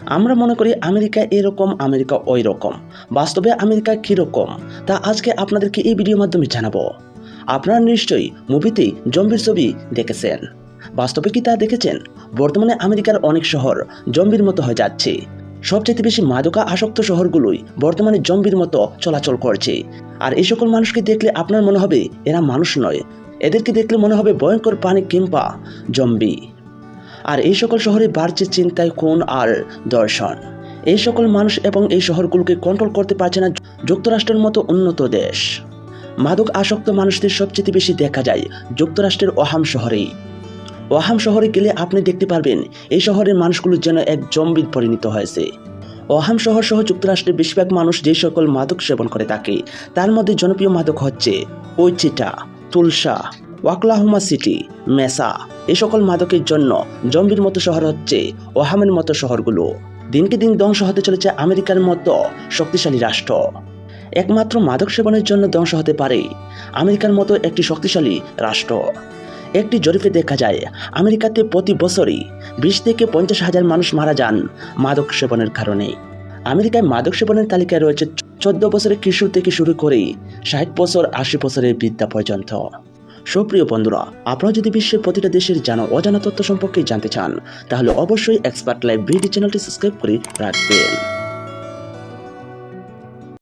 আমরা মনে করি আমেরিকা এরকম, আমেরিকা ওই রকম বাস্তবে আমেরিকা কীরকম? তা আজকে আপনাদেরকে এই ভিডিওর মাধ্যমে জানাব? আপনারা নিশ্চয়ই মুভিতে জম্বির ছবি দেখেছেন। বাস্তবে কি তা দেখেছেন? বর্তমানে আমেরিকার অনেক শহর জম্বির মতো হয়ে যাচ্ছে। সবচেয়ে বেশি মাদকা আসক্ত শহরগুলোই বর্তমানে জম্বির মতো চলাচল করছে। আর এই সকল মানুষকে দেখলে আপনার মনে হবে এরা মানুষ নয়। এদেরকে দেখলে মনে হবে ভয়ঙ্কর পানি কিংবা জম্বি। আর এই সকল শহরে বাড়ছে চিন্তায় খুন আর দর্শন। এই সকল মানুষ এবং এই শহরগুলোকে কন্ট্রোল করতে পারছে না যুক্তরাষ্ট্রের মতো উন্নত দেশ। মাদক আসক্ত মানুষদের সবচেয়ে বেশি দেখা যায় যুক্তরাষ্ট্রের ওহাম শহরেই। ওহাম শহরে গেলে আপনি দেখতে পারবেন এই শহরের মানুষগুলো যেন এক জম্বির পরিণত হয়েছে। ওহাম শহর সহ যুক্তরাষ্ট্রের বেশিরভাগ মানুষ যে সকল মাদক সেবন করে থাকে, তার মধ্যে জনপ্রিয় মাদক হচ্ছে ওইচিটা তুলসা ওয়াকলাহুমা সিটি, মেসা, এ সকল মাদকের জন্য জম্বির মতো শহর হচ্ছে ওহামের মতো শহরগুলো। দিনকে দিন ধ্বংস হতে চলেছে আমেরিকার মতো শক্তিশালী রাষ্ট্র। একমাত্র মাদক সেবনের জন্য ধ্বংস হতে পারে আমেরিকার মতো একটি শক্তিশালী রাষ্ট্র। একটি জরিপে দেখা যায়, আমেরিকাতে প্রতি বছরই বিশ থেকে পঞ্চাশ হাজার মানুষ মারা যান মাদক সেবনের কারণে। আমেরিকায় মাদক সেবনের তালিকায় রয়েছে চোদ্দ বছরের কিশোর থেকে শুরু করে ষাট বছর আশি বছরের বৃদ্ধা পর্যন্ত। সুপ্রিয় বন্ধুরা, আপনারা যদি বিশ্বের প্রতিটা দেশের জানা অজানা তথ্য সম্পর্কে জানতে চান, তাহলে অবশ্যই এক্সপার্ট লাইভ ভিডিও চ্যানেলটি সাবস্ক্রাইব করে রাখবেন।